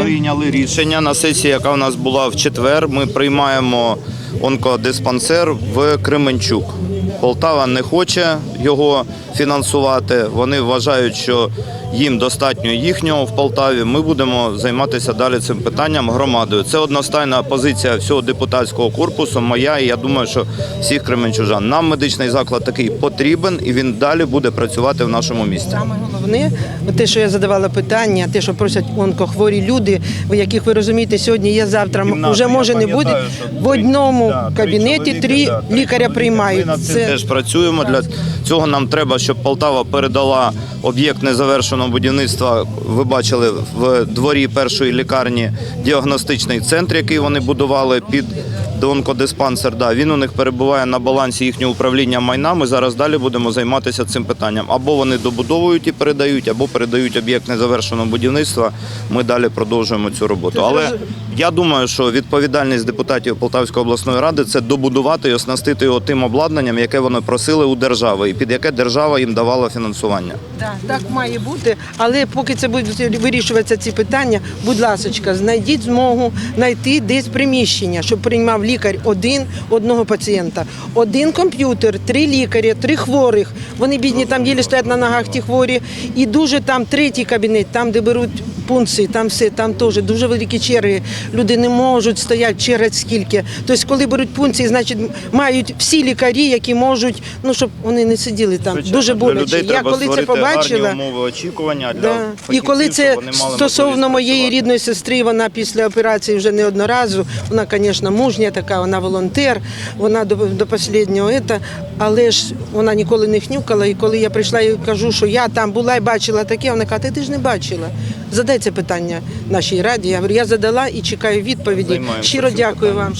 Прийняли рішення на сесії, яка у нас була в четвер. Ми приймаємо онкодиспансер в Кременчук. Полтава не хоче його фінансувати. Вони вважають, що їм достатньо їхнього в Полтаві. Ми будемо займатися далі цим питанням громадою. Це одностайна позиція всього депутатського корпусу. Моя і я думаю, що всіх кременчужан. Нам медичний заклад такий потрібен, і він далі буде працювати в нашому місті. Саме головне, те, що я задавала питання, те, що просять онкохворі люди, ви яких ви розумієте, сьогодні є завтра, вже може не буде. В одному да, три кабінеті чоловіки, три да, лікаря приймають. Ми над цим Це теж працюємо. Для цього нам треба, щоб Полтава передала об'єкт незавершеного будівництва. Ви бачили в дворі першої лікарні діагностичний центр, який вони будували під онкодиспансер. Да, він у них перебуває на балансі їхнього управління майна. Ми зараз далі будемо займатися цим питанням. Або вони добудовують і передають, або передають об'єкт незавершеного будівництва. Ми далі продовжуємо цю роботу. Але я думаю, що відповідальність депутатів Полтавської обласної ради це добудувати і оснастити його тим обладнанням, яке вони просили у держави, і під яке держава їм давала фінансування. Так, має бути, але поки це будуть вирішуватися ці питання, будь ласка, знайдіть змогу знайти десь приміщення, щоб приймав лікар один одного пацієнта. Один комп'ютер, три лікарі, три хворих. Вони бідні там єлі стоять на ногах ті хворі. І дуже там третій кабінет, там, де беруть пункції, там все, там теж дуже великі черги. Люди не можуть стояти черги скільки. Тобто, коли беруть пункції, значить мають всі лікарі, які можуть, ну щоб вони не сиділи там. Звичайно, дуже для боляче. Я коли це побачила. умови очікування для Да. І коли це стосовно моєї рідної сестри, вона після операції вже не одноразу. Вона, звісно, мужня така, вона волонтер, вона до, до останнього ета, але ж вона ніколи не хнюкала. І коли я прийшла і кажу, що я там була і бачила таке, вона каже, ти ж не бачила. Задай це питання нашій раді. Я говорю, я задала і чекаю відповіді. Займаємо Щиро дякую вам.